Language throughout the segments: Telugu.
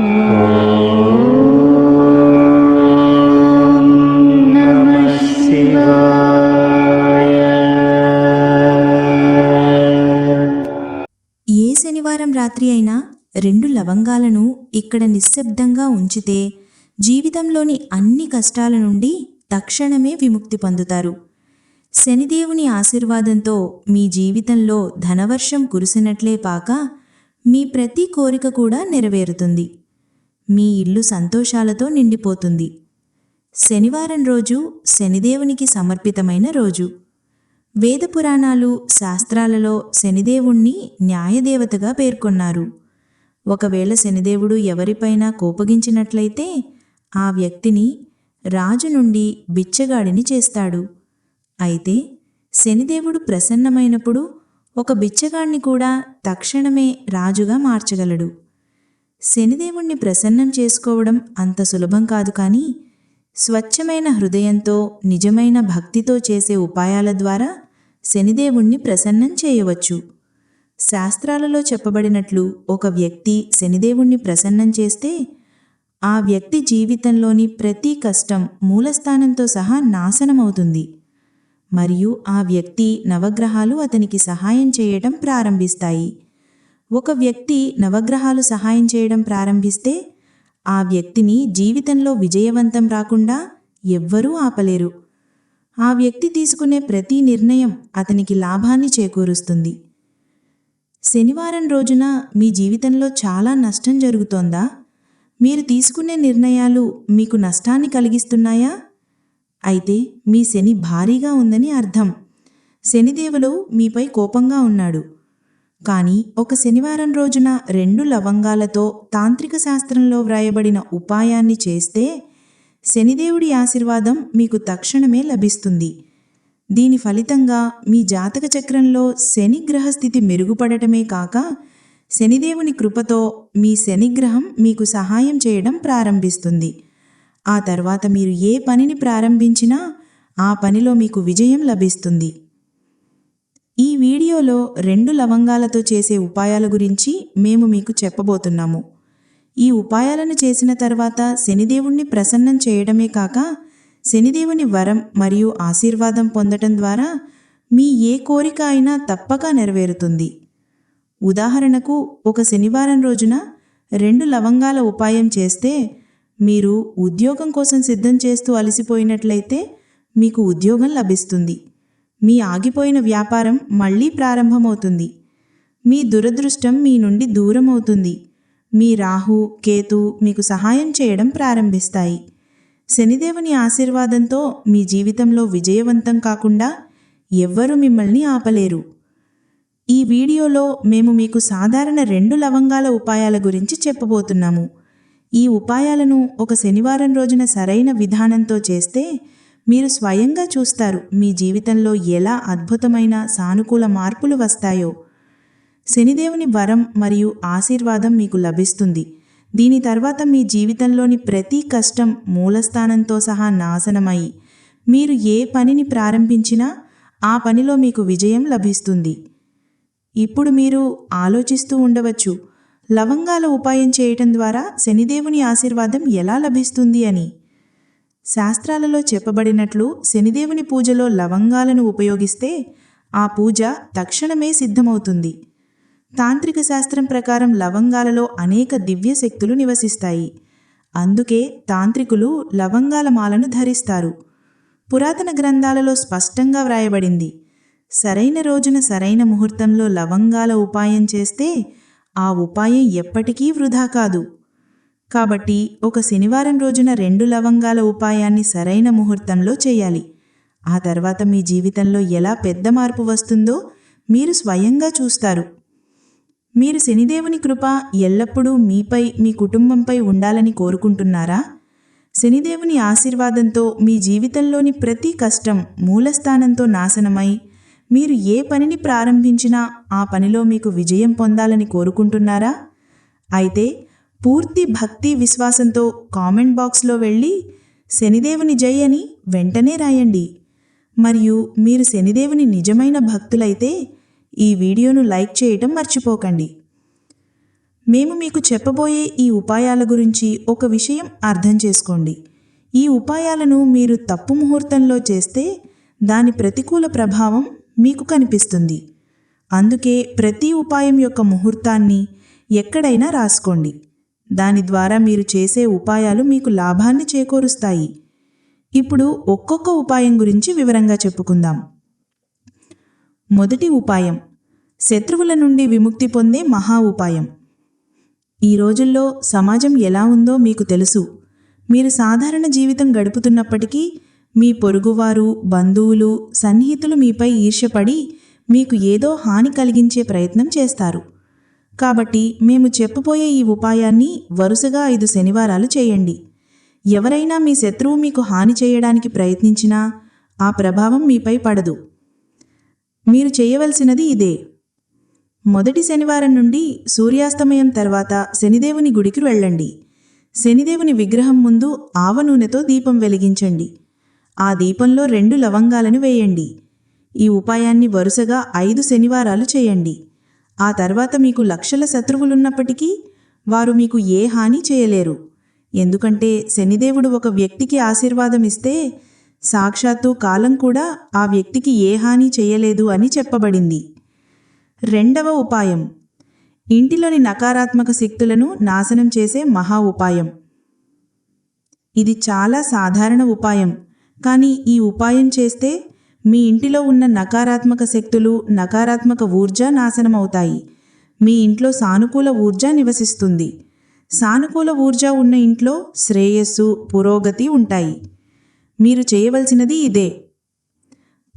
ఏ శనివారం రాత్రి అయినా రెండు లవంగాలను ఇక్కడ నిశ్శబ్దంగా ఉంచితే జీవితంలోని అన్ని కష్టాల నుండి తక్షణమే విముక్తి పొందుతారు. శనిదేవుని ఆశీర్వాదంతో మీ జీవితంలో ధనవర్షం కురిసినట్లే పాక మీ ప్రతి కోరిక కూడా నెరవేరుతుంది. మీ ఇల్లు సంతోషాలతో నిండిపోతుంది. శనివారం రోజు శనిదేవునికి సమర్పితమైన రోజు. వేద పురాణాలు శాస్త్రాలలో శనిదేవుణ్ణి న్యాయదేవతగా పేర్కొన్నారు. ఒకవేళ శనిదేవుడు ఎవరిపైనా కోపగించినట్లయితే ఆ వ్యక్తిని రాజు నుండి బిచ్చగాడిని చేస్తాడు. అయితే శనిదేవుడు ప్రసన్నమైనప్పుడు ఒక బిచ్చగాడిని కూడా తక్షణమే రాజుగా మార్చగలడు. శనిదేవుణ్ణి ప్రసన్నం చేసుకోవడం అంత సులభం కాదు కానీ స్వచ్ఛమైన హృదయంతో నిజమైన భక్తితో చేసే ఉపాయాల ద్వారా శనిదేవుణ్ణి ప్రసన్నం చేయవచ్చు. శాస్త్రాలలో చెప్పబడినట్లు ఒక వ్యక్తి శనిదేవుణ్ణి ప్రసన్నం చేస్తే ఆ వ్యక్తి జీవితంలోని ప్రతి కష్టం మూలస్థానంతో సహా నాశనమవుతుంది. మరియు ఆ వ్యక్తి నవగ్రహాలు అతనికి సహాయం చేయటం ప్రారంభిస్తాయి. ఒక వ్యక్తి నవగ్రహాలు సహాయం చేయడం ప్రారంభిస్తే ఆ వ్యక్తిని జీవితంలో విజయవంతం రాకుండా ఎవ్వరూ ఆపలేరు. ఆ వ్యక్తి తీసుకునే ప్రతి నిర్ణయం అతనికి లాభాన్ని చేకూరుస్తుంది. శనివారం రోజున మీ జీవితంలో చాలా నష్టం జరుగుతోందా? మీరు తీసుకునే నిర్ణయాలు మీకు నష్టాన్ని కలిగిస్తున్నాయా? అయితే మీ శని భారీగా ఉందని అర్థం. శనిదేవులు మీపై కోపంగా ఉన్నాడు. కానీ ఒక శనివారం రోజున రెండు లవంగాలతో తాంత్రిక శాస్త్రంలో వ్రాయబడిన ఉపాయాన్ని చేస్తే శనిదేవుడి ఆశీర్వాదం మీకు తక్షణమే లభిస్తుంది. దీని ఫలితంగా మీ జాతక చక్రంలో శని గ్రహస్థితి మెరుగుపడటమే కాక శనిదేవుని కృపతో మీ శనిగ్రహం మీకు సహాయం చేయడం ప్రారంభిస్తుంది. ఆ తర్వాత మీరు ఏ పనిని ప్రారంభించినా ఆ పనిలో మీకు విజయం లభిస్తుంది. ఈ వీడియోలో రెండు లవంగాలతో చేసే ఉపాయాల గురించి మేము మీకు చెప్పబోతున్నాము. ఈ ఉపాయాలను చేసిన తర్వాత శనిదేవుణ్ణి ప్రసన్నం చేయడమే కాక శనిదేవుని వరం మరియు ఆశీర్వాదం పొందటం ద్వారా మీ ఏ కోరిక అయినా తప్పక నెరవేరుతుంది. ఉదాహరణకు ఒక శనివారం రోజున రెండు లవంగాల ఉపాయం చేస్తే మీరు ఉద్యోగం కోసం సిద్ధం చేస్తూ అలసిపోయినట్లయితే మీకు ఉద్యోగం లభిస్తుంది. మీ ఆగిపోయిన వ్యాపారం మళ్ళీ ప్రారంభమవుతుంది. మీ దురదృష్టం మీ నుండి దూరం అవుతుంది మీ రాహు కేతు మీకు సహాయం చేయడం ప్రారంభిస్తాయి. శనిదేవుని ఆశీర్వాదంతో మీ జీవితంలో విజయవంతం కాకుండా ఎవ్వరూ మిమ్మల్ని ఆపలేరు. ఈ వీడియోలో మేము మీకు సాధారణ రెండు లవంగాల ఉపాయాల గురించి చెప్పబోతున్నాము. ఈ ఉపాయాలను ఒక శనివారం రోజున సరైన విధానంతో చేస్తే మీరు స్వయంగా చూస్తారు మీ జీవితంలో ఎలా అద్భుతమైన సానుకూల మార్పులు వస్తాయో. శనిదేవుని వరం మరియు ఆశీర్వాదం మీకు లభిస్తుంది. దీని తర్వాత మీ జీవితంలోని ప్రతి కష్టం మూలస్థానంతో సహా నాశనమై మీరు ఏ పనిని ప్రారంభించినా ఆ పనిలో మీకు విజయం లభిస్తుంది. ఇప్పుడు మీరు ఆలోచిస్తూ ఉండవచ్చు లవంగాల ఉపాయం చేయటం ద్వారా శనిదేవుని ఆశీర్వాదం ఎలా లభిస్తుంది అని. శాస్త్రాలలో చెప్పబడినట్లు శనిదేవుని పూజలో లవంగాలను ఉపయోగిస్తే ఆ పూజ తక్షణమే సిద్ధమవుతుంది. తాంత్రిక శాస్త్రం ప్రకారం లవంగాలలో అనేక దివ్య శక్తులు నివసిస్తాయి. అందుకే తాంత్రికులు లవంగాల మాలను ధరిస్తారు. పురాతన గ్రంథాలలో స్పష్టంగా వ్రాయబడింది. సరైన రోజున సరైన ముహూర్తంలో లవంగాల ఉపాయం చేస్తే ఆ ఉపాయం ఎప్పటికీ వృధా కాదు. కాబట్టి ఒక శనివారం రోజున రెండు లవంగాల ఉపాయాన్ని సరైన ముహూర్తంలో చేయాలి. ఆ తర్వాత మీ జీవితంలో ఎలా పెద్ద మార్పు వస్తుందో మీరు స్వయంగా చూస్తారు. మీరు శనిదేవుని కృప ఎల్లప్పుడూ మీపై మీ కుటుంబంపై ఉండాలని కోరుకుంటున్నారా? శనిదేవుని ఆశీర్వాదంతో మీ జీవితంలోని ప్రతి కష్టం మూలస్థానంతో నాశనమై మీరు ఏ పనిని ప్రారంభించినా ఆ పనిలో మీకు విజయం పొందాలని కోరుకుంటున్నారా? అయితే పూర్తి భక్తి విశ్వాసంతో కామెంట్ బాక్స్లో వెళ్ళి శనిదేవుని జై అని వెంటనే రాయండి. మరియు మీరు శనిదేవుని నిజమైన భక్తులైతే ఈ వీడియోను లైక్ చేయటం మర్చిపోకండి. మేము మీకు చెప్పబోయే ఈ ఉపాయాల గురించి ఒక విషయం అర్థం చేసుకోండి. ఈ ఉపాయాలను మీరు తప్పు ముహూర్తంలో చేస్తే దాని ప్రతికూల ప్రభావం మీకు కనిపిస్తుంది. అందుకే ప్రతి ఉపాయం యొక్క ముహూర్తాన్ని ఎక్కడైనా రాసుకోండి. దాని ద్వారా మీరు చేసే ఉపాయాలు మీకు లాభాన్ని చేకూరుస్తాయి. ఇప్పుడు ఒక్కొక్క ఉపాయం గురించి వివరంగా చెప్పుకుందాం. మొదటి ఉపాయం శత్రువుల నుండి విముక్తి పొందే మహా ఉపాయం. ఈ రోజుల్లో సమాజం ఎలా ఉందో మీకు తెలుసు. మీరు సాధారణ జీవితం గడుపుతున్నప్పటికీ మీ పొరుగువారు బంధువులు సన్నిహితులు మీపై ఈర్ష్యపడి మీకు ఏదో హాని కలిగించే ప్రయత్నం చేస్తారు. కాబట్టి మేము చెప్పబోయే ఈ ఉపాయాన్ని వరుసగా ఐదు శనివారాలు చేయండి. ఎవరైనా మీ శత్రువు మీకు హాని చేయడానికి ప్రయత్నించినా ఆ ప్రభావం మీపై పడదు. మీరు చేయవలసినది ఇదే. మొదటి శనివారం నుండి సూర్యాస్తమయం తర్వాత శనిదేవుని గుడికి వెళ్ళండి. శనిదేవుని విగ్రహం ముందు ఆవ నూనెతో దీపం వెలిగించండి. ఆ దీపంలో రెండు లవంగాలను వేయండి. ఈ ఉపాయాన్ని వరుసగా ఐదు శనివారాలు చేయండి. ఆ తర్వాత మీకు లక్షల శత్రువులున్నప్పటికీ వారు మీకు ఏ హాని చేయలేరు. ఎందుకంటే శనిదేవుడు ఒక వ్యక్తికి ఆశీర్వాదం ఇస్తే సాక్షాత్తు కాలం కూడా ఆ వ్యక్తికి ఏ హాని చేయలేదు అని చెప్పబడింది. రెండవ ఉపాయం. ఇంటిలోని నకారాత్మక శక్తులను నాశనం చేసే మహా ఉపాయం. ఇది చాలా సాధారణ ఉపాయం. కానీ ఈ ఉపాయం చేస్తే మీ ఇంటిలో ఉన్న నకారాత్మక శక్తులు నకారాత్మక ఊర్జ నాశనమవుతాయి. మీ ఇంట్లో సానుకూల ఊర్జ నివసిస్తుంది. సానుకూల ఊర్జ ఉన్న ఇంట్లో శ్రేయస్సు పురోగతి ఉంటాయి. మీరు చేయవలసినది ఇదే.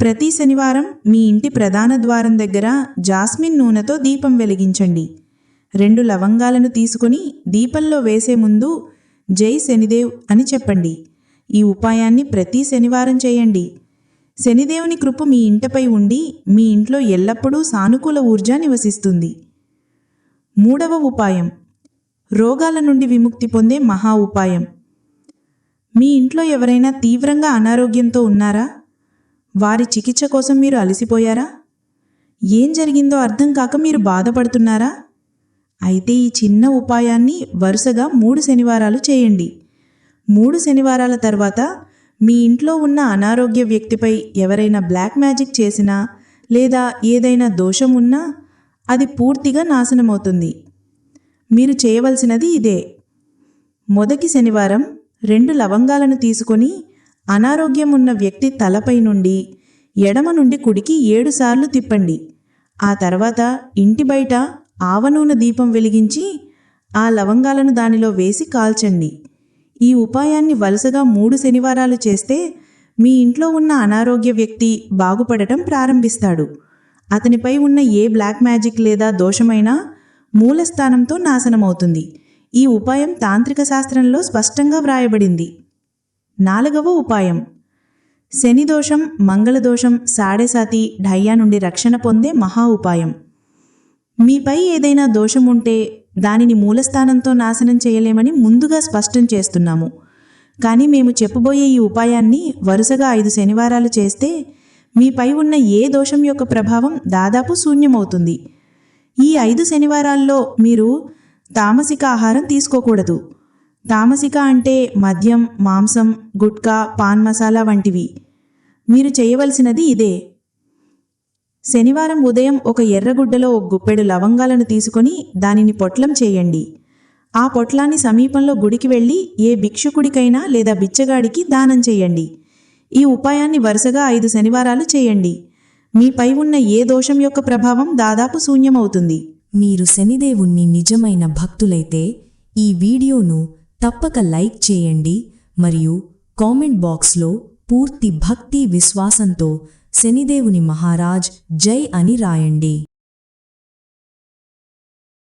ప్రతి శనివారం మీ ఇంటి ప్రధాన ద్వారం దగ్గర జాస్మిన్ నూనెతో దీపం వెలిగించండి. రెండు లవంగాలను తీసుకొని దీపంలో వేసే ముందు జై శనిదేవ్ అని చెప్పండి. ఈ ఉపాయాన్ని ప్రతి శనివారం చేయండి. శనిదేవుని కృప మీ ఇంటిపై ఉండి మీ ఇంట్లో ఎల్లప్పుడూ సానుకూల ఊర్జ నివసిస్తుంది. మూడవ ఉపాయం. రోగాల నుండి విముక్తి పొందే మహా ఉపాయం. మీ ఇంట్లో ఎవరైనా తీవ్రంగా అనారోగ్యంతో ఉన్నారా? వారి చికిత్స కోసం మీరు అలసిపోయారా? ఏం జరిగిందో అర్థం కాక మీరు బాధపడుతున్నారా? అయితే ఈ చిన్న ఉపాయాన్ని వరుసగా మూడు శనివారాలు చేయండి. మూడు శనివారాల తర్వాత మీ ఇంట్లో ఉన్న అనారోగ్య వ్యక్తిపై ఎవరైనా బ్లాక్ మ్యాజిక్ చేసినా లేదా ఏదైనా దోషం ఉన్నా అది పూర్తిగా నాశనమవుతుంది. మీరు చేయవలసినది ఇదే. మొదటి శనివారం రెండు లవంగాలను తీసుకొని అనారోగ్యం ఉన్న వ్యక్తి తలపై నుండి ఎడమ నుండి కుడికి ఏడుసార్లు తిప్పండి. ఆ తర్వాత ఇంటి బయట ఆవనూనె దీపం వెలిగించి ఆ లవంగాలను దానిలో వేసి కాల్చండి. ఈ ఉపాయాన్ని వరుసగా మూడు శనివారాలు చేస్తే మీ ఇంట్లో ఉన్న అనారోగ్య వ్యక్తి బాగుపడటం ప్రారంభిస్తాడు. అతనిపై ఉన్న ఏ బ్లాక్ మ్యాజిక్ లేదా దోషమైనా మూలస్థానంతో నాశనమవుతుంది. ఈ ఉపాయం తాంత్రిక శాస్త్రంలో స్పష్టంగా వ్రాయబడింది. నాలుగవ ఉపాయం. శని దోషం మంగళదోషం సాడేసాతి ఢయ్యా నుండి రక్షణ పొందే మహా ఉపాయం. మీపై ఏదైనా దోషం ఉంటే దానిని మూలస్థానంతో నాశనం చేయలేమని ముందుగా స్పష్టం చేస్తున్నాము. కానీ మేము చెప్పబోయే ఈ ఉపాయాన్ని వరుసగా ఐదు శనివారాలు చేస్తే మీపై ఉన్న ఏ దోషం యొక్క ప్రభావం దాదాపు శూన్యమవుతుంది. ఈ ఐదు శనివారాల్లో మీరు తామసిక ఆహారం తీసుకోకూడదు. తామసిక అంటే మద్యం మాంసం గుట్కా పాన్ మసాలా వంటివి. మీరు చేయవలసినది ఇదే. శనివారం ఉదయం ఒక ఎర్రగుడ్డలో ఒక గుప్పెడు లవంగాలను తీసుకొని దానిని పొట్లం చేయండి. ఆ పొట్లాన్ని సమీపంలో గుడికి వెళ్ళి ఏ భిక్షుకుడికైనా లేదా బిచ్చగాడికి దానం చేయండి. ఈ ఉపాయాన్ని వరుసగా ఐదు శనివారాలు చేయండి. మీపై ఉన్న ఏ దోషం యొక్క ప్రభావం దాదాపు శూన్యమవుతుంది. మీరు శనిదేవుణ్ణి నిజమైన భక్తులైతే ఈ వీడియోను తప్పక లైక్ చేయండి మరియు కామెంట్ బాక్స్లో పూర్తి భక్తి విశ్వాసంతో శనిదేవుని మహారాజ్ జై అని రాయండి.